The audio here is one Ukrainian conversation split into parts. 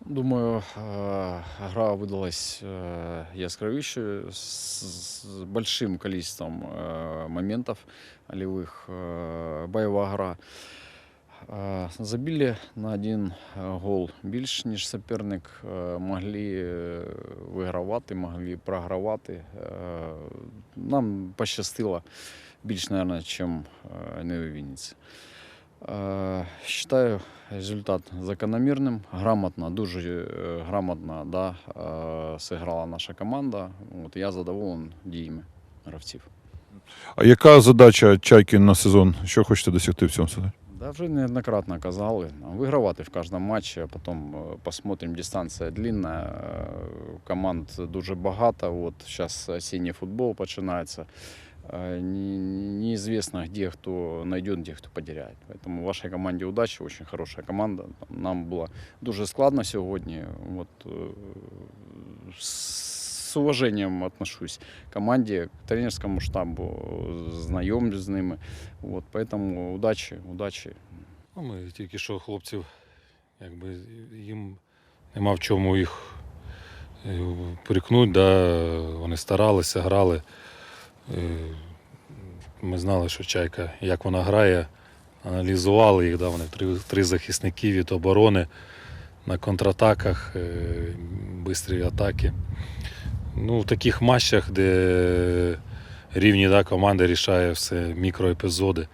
Думаю, э, гра выдалась э, яскравейшей, с, с большим количеством э, моментов голевых, э, боевая гра. Е, Забили на один е, гол більш, ніж суперник. Е, Могли е, вигравати, могли програвати. Е, Нам пощастило більш, мабуть, ніж не у Вінниці. Е, Считаю результат закономірним. Грамотно, дуже е, грамотно да, е, зіграла наша команда. От, я задоволений діями гравців. А яка задача чайки на сезон? Що хочете досягти в цьому сезоні? Да, вже неоднократно казали. Вигравати в кожному матчі, а потім е, посмотрим. Дистанція длинна, е, команд дуже багато. От зараз осінній футбол починається. Не- Неизвестно, где кто найдет, где кто потеряет. Поэтому вашей команде удачи, очень хорошая команда. Нам було дуже складно сьогодні. От, з уважением отношусь к команде, к тренерскому штабу, знайом з ними. От, поэтому удачі, удачі. Ну, ми тільки що хлопців, якби їм нема в чому їх порікнути, да, вони старалися, грали. Е, Ми знали, що чайка, як вона грає, аналізували їх, да, вони три, три захисники від оборони на контратаках, швидкі атаки. Ну, в таких матчах, де рівні да, команди рішає все мікроепізоди.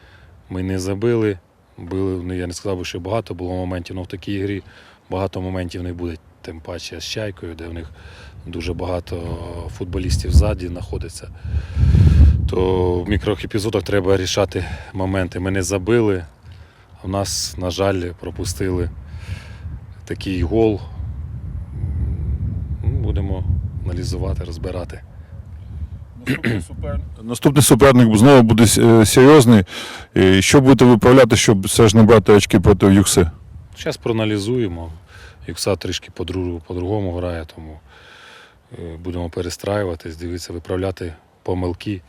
Ми не забили. Були, ну, я не сказав би, що багато було моментів, але в такій грі багато моментів не буде. Тим паче з чайкою, де в них дуже багато футболістів ззаді знаходиться. То в мікроепізодах треба рішати моменти. Ми не забили, а в нас, на жаль, пропустили такий гол. Будемо аналізувати, розбирати. Наступний суперник знову буде е, серйозний. І Що будете виправляти, щоб все ж не брати очки проти Юкси? Зараз проаналізуємо. Юкса трішки по-дру- по-другому грає, тому е, будемо перестраюватись, дивитися, виправляти помилки.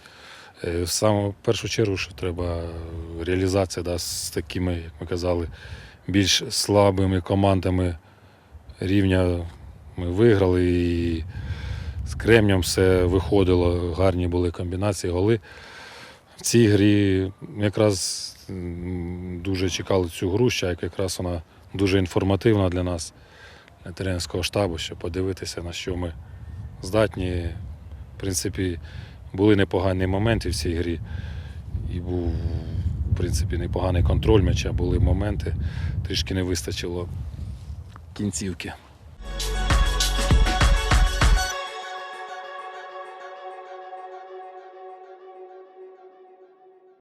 Саме в першу чергу, що треба е, реалізація да, з такими, як ми казали, більш слабими командами рівня ми виграли і з Кремнем все виходило, гарні були комбінації, голи. В цій грі якраз дуже чекали цю гру, ще якраз вона дуже інформативна для нас, для тренерського штабу, щоб подивитися, на що ми здатні. В принципі, були непогані моменти в цій грі. І був, в принципі, непоганий контроль м'яча, були моменти, трішки не вистачило кінцівки.